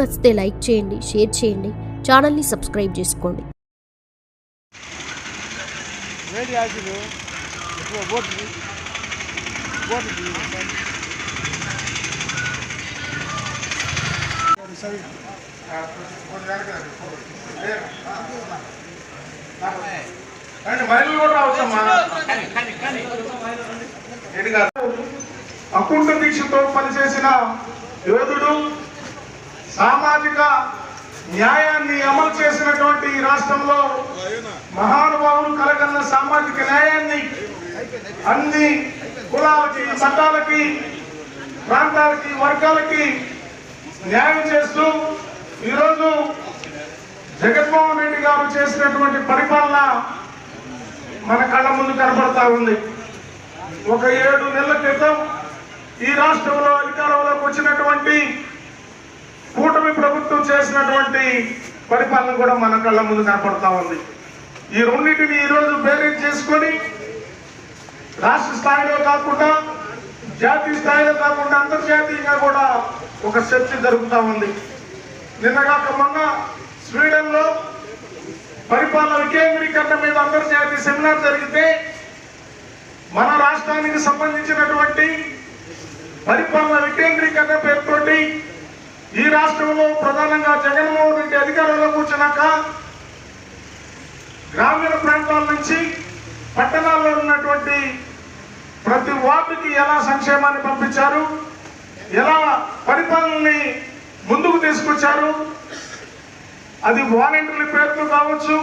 నచ్చితే లైక్ చేయండి షేర్ చేయండి ఛానల్ని సబ్స్క్రైబ్ చేసుకోండి. అకుంఠ దీక్షతో పనిచేసిన యోధుడు సామాజిక న్యాయాన్ని అమలు చేసినటువంటి ఈ రాష్ట్రంలో మహానుభావులు కలగన్న సామాజిక న్యాయాన్ని అన్ని కులాలకి చట్టాలకి ప్రాంతాలకి వర్గాలకి న్యాయం చేస్తూ ఈరోజు జగన్మోహన్ రెడ్డి గారు చేసినటువంటి పరిపాలన మన కళ్ళ ముందు కనపడతా ఉంది. ఒక ఏడు నెలల క్రితం ఈ రాష్ట్రంలో అధికారంలోకి వచ్చినటువంటి కూటమి ప్రభుత్వం చేసినటువంటి పరిపాలన కూడా మన కళ్ళ ముందు కనపడతా ఉంది. ఈ రెండింటిని ఈరోజు బేరేజ్ చేసుకొని రాష్ట్ర స్థాయిలో కాకుండా జాతీయ స్థాయిలో కాకుండా అంతర్జాతీయంగా కూడా ఒక చర్చ జరుగుతూ ఉంది. నిన్నగాక మొన్న స్వీడన్లో పరిపాలన వికేంద్రీకరణ మీద అంతర్జాతీయ సెమినార్ జరిగితే మన రాష్ట్రానికి సంబంధించినటువంటి పరిపాలన వికేంద్రీకరణ పేరు ఈ రాష్ట్రంలో ప్రధానంగా జగన్మోహన్ రెడ్డి అధికారంలో కూర్చున్నాక గ్రామీణ ప్రాంతాల నుంచి పట్టణాల్లో ఉన్నటువంటి ప్రతి వార్డుకి ఎలా సంక్షేమాన్ని పంపించారు? ఎలా పరిపాలనని ముందుకు తీసుకొచ్చారు? అది వాలంటీర్ల పేరుతో కావచ్చు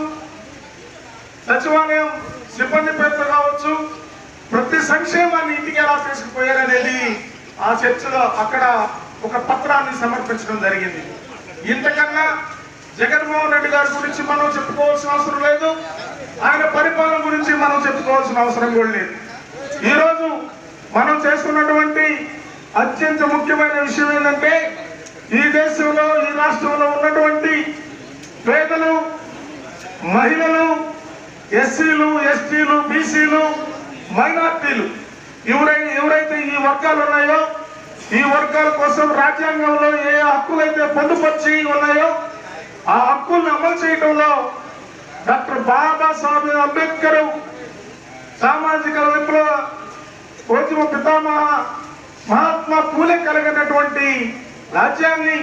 సచివాలయం సిబ్బంది పేరుతో కావచ్చు ప్రతి సంక్షేమాన్ని ఇంటికి ఎలా తీసుకుపోయారనేది ఆ చర్చలో అక్కడ ఒక పత్రాన్ని సమర్పించడం జరిగింది. ఇంతకన్నా జగన్మోహన్ రెడ్డి గారి గురించి మనం చెప్పుకోవాల్సిన అవసరం లేదు. ఆయన పరిపాలన గురించి మనం చెప్పుకోవాల్సిన అవసరం కూడా లేదు. ఈరోజు మనం చేస్తున్నటువంటి అత్యంత ముఖ్యమైన విషయం ఏంటంటే ఈ దేశంలో ఈ రాష్ట్రంలో ఉన్నటువంటి పేదలు మహిళలు ఎస్సీలు ఎస్టీలు బీసీలు మైనార్టీలు ఎవరై ఎవరైతే ఈ వర్గాలు ఉన్నాయో ఈ వర్గాల కోసం రాజ్యాంగంలో ఏ హక్కులైతే పొందుపరిచి ఉన్నాయో ఆ హక్కుల్ని అమలు చేయడంలో డాక్టర్ బాబాసాహెబ్ అంబేద్కర్ సామాజిక విప్లవ ఉద్యమ పితామహ మహాత్మా పూలే కలిగినటువంటి రాజ్యాన్ని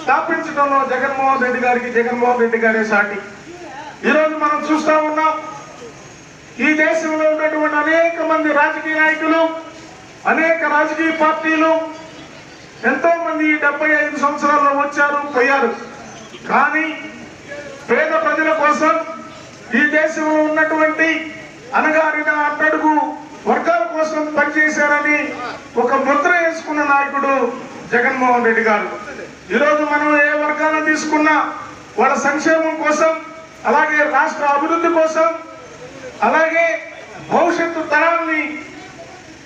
స్థాపించడంలో జగన్మోహన్ రెడ్డి గారికి జగన్మోహన్ రెడ్డి గారే సాటి. ఈరోజు మనం చూస్తా ఉన్నాం ఈ దేశంలో ఉన్నటువంటి అనేక మంది రాజకీయ నాయకులు అనేక రాజకీయ పార్టీలు ఎంతో మంది డెబ్బై ఐదు సంవత్సరాల్లో వచ్చారు పోయారు. కానీ పేద ప్రజల కోసం ఈ దేశంలో ఉన్నటువంటి అనగారిన అట్టడుగు వర్గాల కోసం పనిచేశారని ఒక ముద్ర వేసుకున్న నాయకుడు జగన్మోహన్ రెడ్డి గారు. ఈరోజు మనం ఏ వర్గాన్ని తీసుకున్నా వాళ్ళ సంక్షేమం కోసం అలాగే రాష్ట్ర అభివృద్ధి కోసం అలాగే భవిష్యత్తు తరాన్ని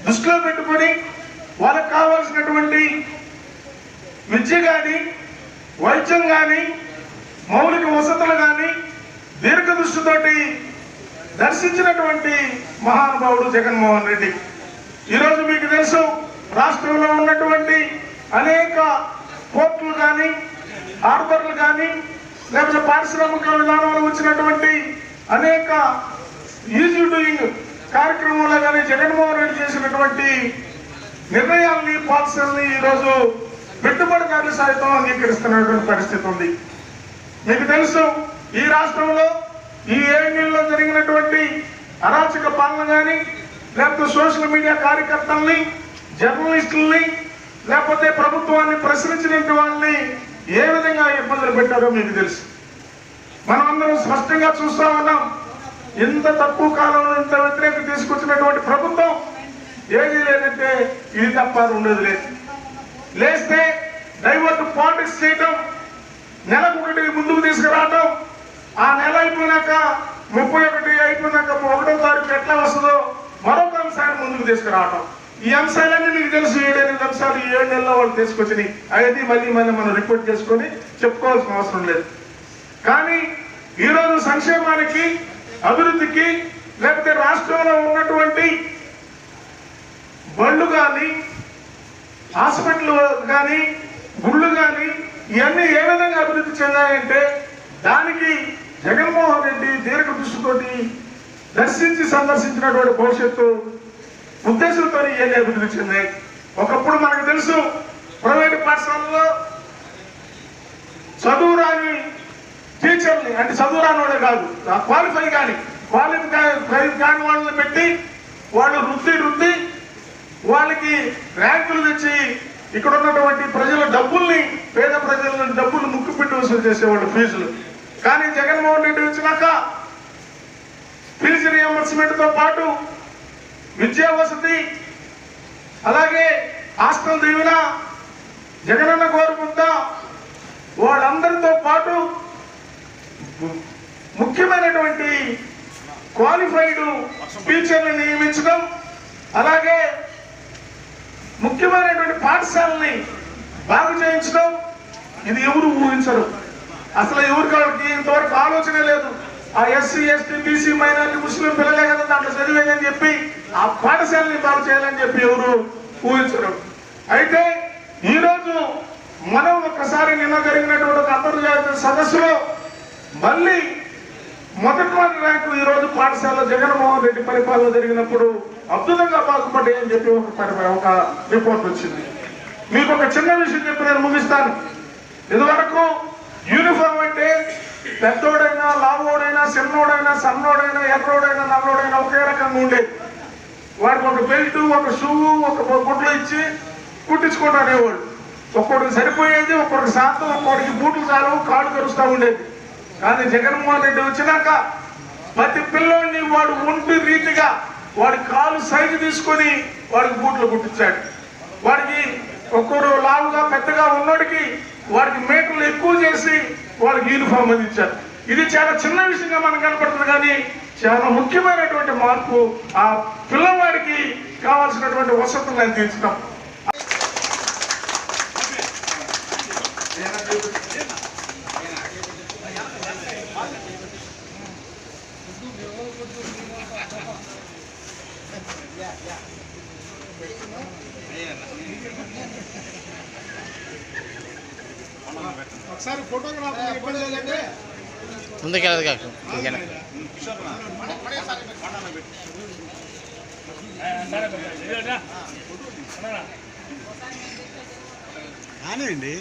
దృష్టిలో పెట్టుకొని వాళ్ళకు కావాల్సినటువంటి విద్య కానీ వైద్యం కానీ మౌలిక వసతులు కానీ దీర్ఘ దృష్టితోటి దర్శించినటువంటి మహానుభావుడు జగన్మోహన్ రెడ్డి. ఈరోజు మీకు తెలుసు రాష్ట్రంలో ఉన్నటువంటి అనేక పోర్టులు కానీ హార్బర్లు కానీ లేకపోతే పారిశ్రామిక విధానంలో వచ్చినటువంటి అనేక ఈజీ డూయింగ్ కార్యక్రమంలో కానీ జగన్మోహన్ రెడ్డి చేసినటువంటి నిర్ణయాల్ని పాలసీలని ఈరోజు పెట్టుబడిదారులు సైతం అంగీకరిస్తున్నటువంటి పరిస్థితి ఉంది. మీకు తెలుసు ఈ రాష్ట్రంలో ఈ ఏడు జరిగినటువంటి అరాచక పాలన కానీ లేకపోతే సోషల్ మీడియా కార్యకర్తల్ని జర్నలిస్టుల్ని లేకపోతే ప్రభుత్వాన్ని ప్రశ్నించినటువంటి వాళ్ళని ఏ విధంగా ఇబ్బందులు పెట్టారో మీకు తెలుసు. మనం అందరం స్పష్టంగా చూస్తా ఉన్నాం. ఇంత తక్కువ కాలంలో ఇంత వ్యతిరేకత తీసుకొచ్చినటువంటి ప్రభుత్వం ఏది లేదంటే ఇది తప్ప ఉండదు లేదు. లేస్తే డైవర్ట్ పాలిటిక్స్ చేయటం నెలకు ఒకటి ముందుకు తీసుకురావటం ఆ నెల అయిపోయినాక ముప్పై ఒకటి అయిపోయినాక ఒకటో తారీఖు ఎట్లా వస్తుందో మరొక అంశాన్ని ముందుకు తీసుకురావటం. ఈ అంశాలన్నీ మీకు తెలుసు ఏడెనిమిది అంశాలు ఈ ఏడు నెలల్లో వాళ్ళు తీసుకొచ్చినాయి. అనేది మళ్ళీ మళ్ళీ మనం రిపోర్ట్ చేసుకొని చెప్పుకోవాల్సిన అవసరం లేదు. కానీ ఈరోజు సంక్షేమానికి అభివృద్ధికి లేకపోతే రాష్ట్రంలో ఉన్నటువంటి బళ్ళు కానీ హాస్పిటల్ కానీ గుళ్ళు కానీ ఇవన్నీ ఏ విధంగా అభివృద్ధి చెందాయంటే దానికి జగన్మోహన్ రెడ్డి దీర్ఘ దృష్టితోటి దర్శించి సందర్శించినటువంటి భవిష్యత్తు ఉద్దేశంతో ఇవన్నీ అభివృద్ధి చెందాయి. ఒకప్పుడు మనకు తెలుసు ప్రైవేట్ పాఠశాలలో చదువు రాని టీచర్ని అంటే చదువు రాని కాదు క్వాలిఫై కానీ క్వాలిఫై కాని వాళ్ళని పెట్టి వాళ్ళు వృత్తి వృత్తి వాళ్ళకి ర్యాంకులు తెచ్చి ఇక్కడ ఉన్నటువంటి ప్రజల డబ్బుల్ని పేద ప్రజల డబ్బులు ముక్కు పెట్టి వసూలు చేసేవాళ్ళు ఫీజులు. కానీ జగన్మోహన్ రెడ్డి వచ్చినాక ఫీజు రియంబర్స్మెంట్తో పాటు విద్యా వసతి అలాగే హాస్టల్ దీవెన జగనన్న కోరుకుంటా వాళ్ళందరితో పాటు ముఖ్యమైనటువంటి క్వాలిఫైడ్ టీచర్లు నియమించడం అలాగే ముఖ్యమైనటువంటి పాఠశాలని బాగు చేయించడం ఇది ఎవరు ఊహించరు. అసలు ఎవరికి ఇంతవరకు ఆలోచన లేదు. ఆ ఎస్సీ ఎస్టీ బీసీ మైనార్టీ ముస్లిం పిల్లలే కదా దాంట్లో చదివేదని చెప్పి ఆ పాఠశాలని బాగు చేయాలని చెప్పి ఎవరు ఊహించరు. అయితే ఈరోజు మనం ఒకసారి నిన్న జరిగినటువంటి అంతర్జాతీయ సదస్సులో మళ్ళీ మొదటి మొదటి ర్యాంకు ఈరోజు పాఠశాల జగన్మోహన్ రెడ్డి పరిపాలన జరిగినప్పుడు అద్భుతంగా బాగుపడ్డాయని చెప్పి ఒక ఒక రిపోర్ట్ వచ్చింది. మీకు ఒక చిన్న విషయం చెప్పి నేను ముగిస్తాను. ఇదివరకు యూనిఫామ్ అంటే పెద్దోడైనా లావోడైనా చిన్నోడైనా సన్నోడైనా ఎర్రోడైనా నల్లోడైనా ఒకే రకంగా ఉండేది. వాడికి ఒక బెల్ట్ ఒక షూ ఒక గుడ్లు ఇచ్చి కుట్టించుకుంటూ అనేవాడు. సరిపోయేది ఒక్కొక్కరికి శాతం ఒక్కొక్కడికి బూట్లు చాలు కాళ్ళు కరుస్తూ ఉండేది. కానీ జగన్మోహన్ రెడ్డి వచ్చినాక ప్రతి పిల్లోడిని వాడు ఒంటి రీతిగా వాడి కాలు సైజు తీసుకొని వాడికి బూట్లు కుట్టించాడు. వాడికి ఒక్కడు లావుగా పెద్దగా ఉన్నోడికి వాడికి మేకలు ఎక్కువ చేసి వాళ్ళకి యూనిఫామ్ అందించారు ఇది చాలా చిన్న విషయంగా మనకు కనపడుతుంది కానీ చాలా ముఖ్యమైనటువంటి మార్పు ఆ పిల్లవాడికి కావాల్సినటువంటి వసతులు అందించడం ఒకసారి ఫోటోగ్రాఫర్ ఇబ్బంది లేదంటే ముందుకెళ్ళదు కాకు ఇంకెన కానివ్వండి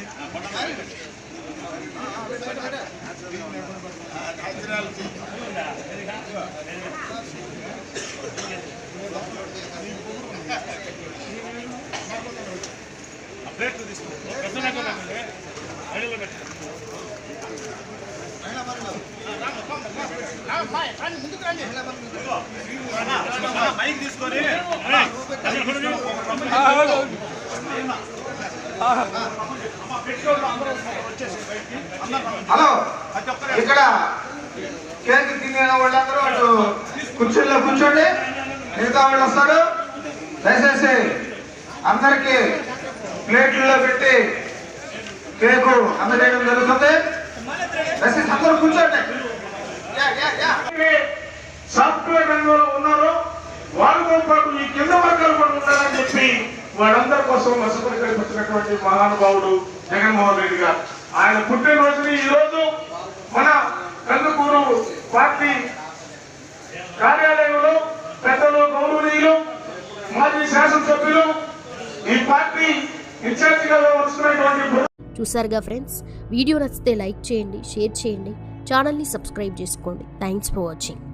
హలో. ఇక్కడ కేక్ తినే వాళ్ళందరూ అటు కుర్చీల్లో కూర్చోండి. మిగతా వాళ్ళు వస్తారు. దయచేసి అందరికి ప్లేట్లలో పెట్టి కేకు అందజేయడం జరుగుతుంది. దయచేసి అందరూ కూర్చోండి. సాఫ్ట్వేర్ రంగంలో ఉన్నారు. వాళ్ళతో పాటు ఈ కింద వర్గాలు కూడా ఉండాలని చెప్పి వాళ్ళందరి కోసం వసతులు కల్పించినటువంటి మహానుభావుడు జగన్మోహన్ రెడ్డి గారు. ఆయన పుట్టినరోజుని ఈ రోజు మన కందుకూరు పార్టీ కార్యాలయంలో పెద్దలు గౌరవనీయులు మాజీ శాసనసభ్యులు ఈ పార్టీ ఇన్ఛార్జిగా వస్తున్నటువంటి చూసారుగా ఫ్రెండ్స్? వీడియో నచ్చితే లైక్ చేయండి షేర్ చేయండి ఛానల్ని సబ్స్క్రైబ్ చేసుకోండి. Thanks for watching